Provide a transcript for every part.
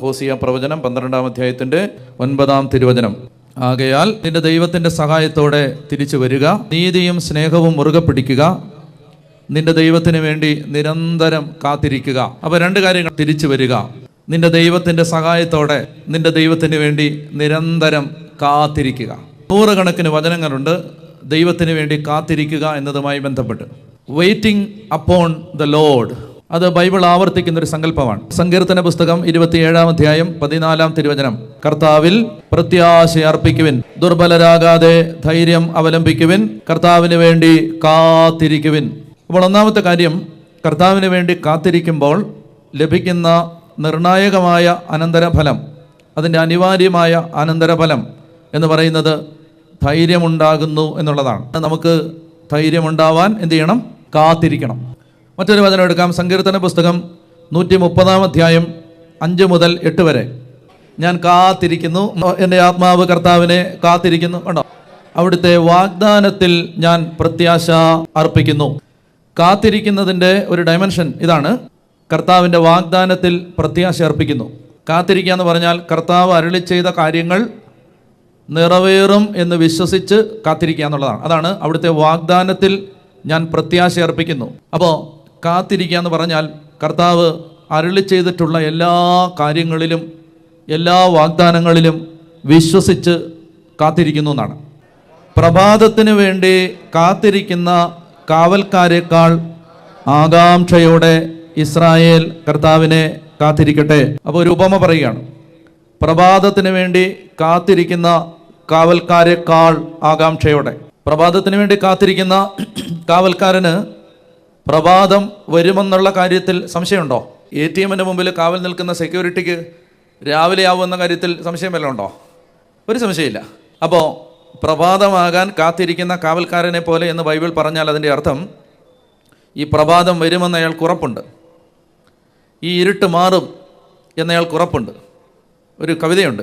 ഹോസിയ പ്രവചനം പന്ത്രണ്ടാം അധ്യായത്തിന്റെ ഒൻപതാം തിരുവചനം. ആകയാൽ നിന്റെ ദൈവത്തിന്റെ സഹായത്തോടെ തിരിച്ചു വരിക നീതിയും സ്നേഹവും മുറുകെ പിടിക്കുക നിന്റെ ദൈവത്തിന് വേണ്ടി നിരന്തരം കാത്തിരിക്കുക. അപ്പൊ രണ്ട് കാര്യങ്ങൾ തിരിച്ചു വരിക. നിന്റെ ദൈവത്തിന്റെ സഹായത്തോടെ നിന്റെ ദൈവത്തിന് വേണ്ടി നിരന്തരം കാത്തിരിക്കുക. നൂറുകണക്കിന് വചനങ്ങളുണ്ട്. ദൈവത്തിന് വേണ്ടി കാത്തിരിക്കുക എന്നതുമായി ബന്ധപ്പെട്ട്. വെയിറ്റിംഗ് അപ്പോൺ ദ ലോഡ് അത് ബൈബിൾ ആവർത്തിക്കുന്ന ഒരു സങ്കല്പമാണ്. സങ്കീർത്തന പുസ്തകം ഇരുപത്തിയേഴാം അധ്യായം പതിനാലാം തിരുവചനം. കർത്താവിൽ പ്രത്യാശ അർപ്പിക്കുവിൻ ദുർബലരാകാതെ ധൈര്യം അവലംബിക്കുവിൻ കർത്താവിന് വേണ്ടി കാത്തിരിക്കുവിൻ. അപ്പോൾ ഒന്നാമത്തെ കാര്യം കർത്താവിന് വേണ്ടി കാത്തിരിക്കുമ്പോൾ ലഭിക്കുന്ന നിർണായകമായ അനന്തരഫലം അതിന്റെ അനിവാര്യമായ അനന്തരഫലം എന്ന് പറയുന്നത് ധൈര്യമുണ്ടാകുന്നു എന്നുള്ളതാണ്. നമുക്ക് ധൈര്യമുണ്ടാവാൻ എന്ത് ചെയ്യണം? കാത്തിരിക്കണം. മറ്റൊരു വചനം എടുക്കാം. സങ്കീർത്തന പുസ്തകം നൂറ്റി മുപ്പതാം അധ്യായം അഞ്ച് മുതൽ എട്ട് വരെ. ഞാൻ കാത്തിരിക്കുന്നു. എന്റെ ആത്മാവ് കർത്താവിനെ കാത്തിരിക്കുന്നു. കണ്ടോ? അവിടുത്തെ വാഗ്ദാനത്തിൽ ഞാൻ പ്രത്യാശ അർപ്പിക്കുന്നു. കാത്തിരിക്കുന്നതിന്റെ ഒരു ഡയമെൻഷൻ ഇതാണ്. കർത്താവിന്റെ വാഗ്ദാനത്തിൽ പ്രത്യാശ അർപ്പിക്കുന്നു. കാത്തിരിക്കുക എന്ന് പറഞ്ഞാൽ കർത്താവ് അരളി ചെയ്ത കാര്യങ്ങൾ നിറവേറും എന്ന് വിശ്വസിച്ച് കാത്തിരിക്കുക എന്നുള്ളതാണ്. അതാണ് അവിടുത്തെ വാഗ്ദാനത്തിൽ ഞാൻ പ്രത്യാശ അർപ്പിക്കുന്നു. അപ്പോൾ കാത്തിരിക്കുക എന്ന് പറഞ്ഞാൽ കർത്താവ് അരുളി ചെയ്തിട്ടുള്ള എല്ലാ കാര്യങ്ങളിലും എല്ലാ വാഗ്ദാനങ്ങളിലും വിശ്വസിച്ച് കാത്തിരിക്കുന്നു എന്നാണ്. പ്രഭാതത്തിന് വേണ്ടി കാത്തിരിക്കുന്ന കാവൽക്കാരെക്കാൾ ആകാംക്ഷയോടെ ഇസ്രായേൽ കർത്താവിനെ കാത്തിരിക്കട്ടെ. അപ്പോൾ ഒരു ഉപമ പറയുകയാണ്. പ്രഭാതത്തിന് വേണ്ടി കാത്തിരിക്കുന്ന കാവൽക്കാരെക്കാൾ ആകാംക്ഷയോടെ. പ്രഭാതത്തിന് വേണ്ടി കാത്തിരിക്കുന്ന കാവൽക്കാരന് പ്രഭാതം വരുമെന്നുള്ള കാര്യത്തിൽ സംശയമുണ്ടോ? എ ടി എമ്മിന്റെ മുമ്പിൽ കാവൽ നിൽക്കുന്ന സെക്യൂരിറ്റിക്ക് രാവിലെ ആവുമെന്ന കാര്യത്തിൽ സംശയം വല്ലതും ഉണ്ടോ ഒരു സംശയമില്ല. അപ്പോൾ പ്രഭാതമാകാൻ കാത്തിരിക്കുന്ന കാവൽക്കാരനെ പോലെ എന്ന് ബൈബിൾ പറഞ്ഞാൽ അതിന്റെ അർത്ഥം ഈ പ്രഭാതം വരുമെന്ന് അയാൾക്ക് ഉറപ്പുണ്ട്. ഈ ഇരുട്ട് മാറും എന്നയാൾക്ക് ഉറപ്പുണ്ട്. ഒരു കവിതയുണ്ട്.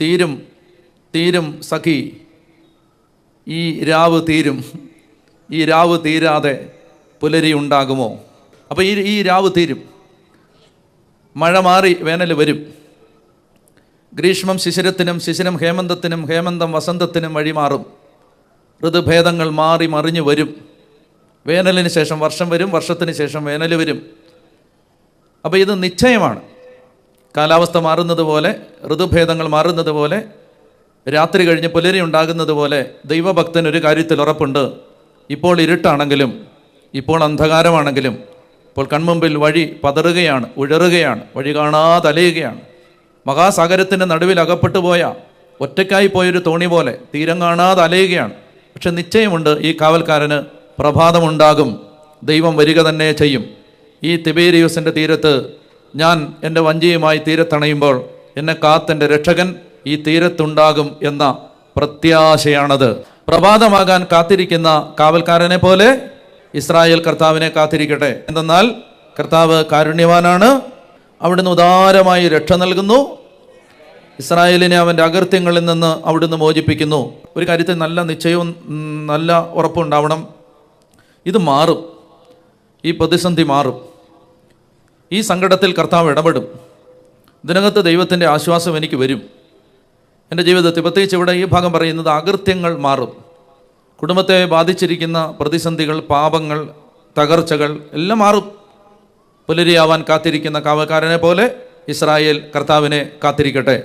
തീരും തീരും സഖി ഈ രാവ് തീരും ഈ രാവ് തീരാതെ പുലരി ഉണ്ടാകുമോ അപ്പോൾ ഈ ഈ രാവ് തീരും. മഴ മാറി വേനൽ വരും. ഗ്രീഷ്മം ശിശിരത്തിനും ശിശിരം ഹേമന്തത്തിനും ഹേമന്തം വസന്തത്തിനും വഴിമാറും ഋതുഭേദങ്ങൾ മാറി മറിഞ്ഞു വരും. വേനലിന് ശേഷം വർഷം വരും വർഷത്തിന് ശേഷം വേനൽ വരും. അപ്പോൾ ഇത് നിശ്ചയമാണ്. കാലാവസ്ഥ മാറുന്നത് പോലെ ഋതുഭേദങ്ങൾ മാറുന്നത് പോലെ രാത്രി കഴിഞ്ഞ് പുലരി ഉണ്ടാകുന്നത് പോലെ ദൈവഭക്തൻ ഒരു കാര്യത്തിൽ ഉറപ്പുണ്ട്. ഇപ്പോൾ ഇരുട്ടാണെങ്കിലും ഇപ്പോൾ അന്ധകാരമാണെങ്കിലും ഇപ്പോൾ കൺമുമ്പിൽ വഴി പതറുകയാണ് ഉഴറുകയാണ് വഴി കാണാതെ അലയുകയാണ് മഹാസാഗരത്തിന്റെ നടുവിൽ അകപ്പെട്ടു പോയ ഒറ്റയ്ക്കായി പോയൊരു തോണി പോലെ തീരം കാണാതെ അലയുകയാണ് പക്ഷെ നിശ്ചയമുണ്ട് ഈ കാവൽക്കാരന് പ്രഭാതമുണ്ടാകും. ദൈവം വരിക തന്നെ ചെയ്യും. ഈ തിബേരിയൂസിന്റെ തീരത്ത് ഞാൻ എന്റെ വഞ്ചിയുമായി തീരത്തണയുമ്പോൾ എന്നെ കാത്തെന്റെ രക്ഷകൻ ഈ തീരത്തുണ്ടാകും എന്ന പ്രത്യാശയാണത്. പ്രഭാതമാകാൻ കാത്തിരിക്കുന്ന കാവൽക്കാരനെ പോലെ ഇസ്രായേൽ കർത്താവിനെ കാത്തിരിക്കട്ടെ. എന്തെന്നാൽ കർത്താവ് കാരുണ്യവാനാണ്. അവിടുന്ന് ഉദാരമായി രക്ഷ നൽകുന്നു. ഇസ്രായേലിനെ അവന്റെ അകൃത്യങ്ങളിൽ നിന്ന് അവിടുന്ന് മോചിപ്പിക്കുന്നു. ഒരു കാര്യത്തിൽ നല്ല നിശ്ചയവും നല്ല ഉറപ്പുണ്ടാവണം ഇത് മാറും. ഈ പ്രതിസന്ധി മാറും. ഈ സങ്കടത്തിൽ കർത്താവ് ഇടപെടും. ഇതിനകത്ത് ദൈവത്തിന്റെ ആശ്വാസം എനിക്ക് വരും. എന്റെ ജീവിതത്തിൽ പ്രത്യേകിച്ച് ഇവിടെ ഈ ഭാഗം പറയുന്നത് അകൃത്യങ്ങൾ മാറും. കുടുംബത്തെ ബാധിച്ചിരിക്കുന്ന പ്രതിസന്ധികൾ പാപങ്ങൾ തകർച്ചകൾ എല്ലാം മാറും പുലരിയാവാൻ കാത്തിരിക്കുന്ന കാവക്കാരനെ പോലെ ഇസ്രായേൽ കർത്താവിനെ കാത്തിരിക്കട്ടെ.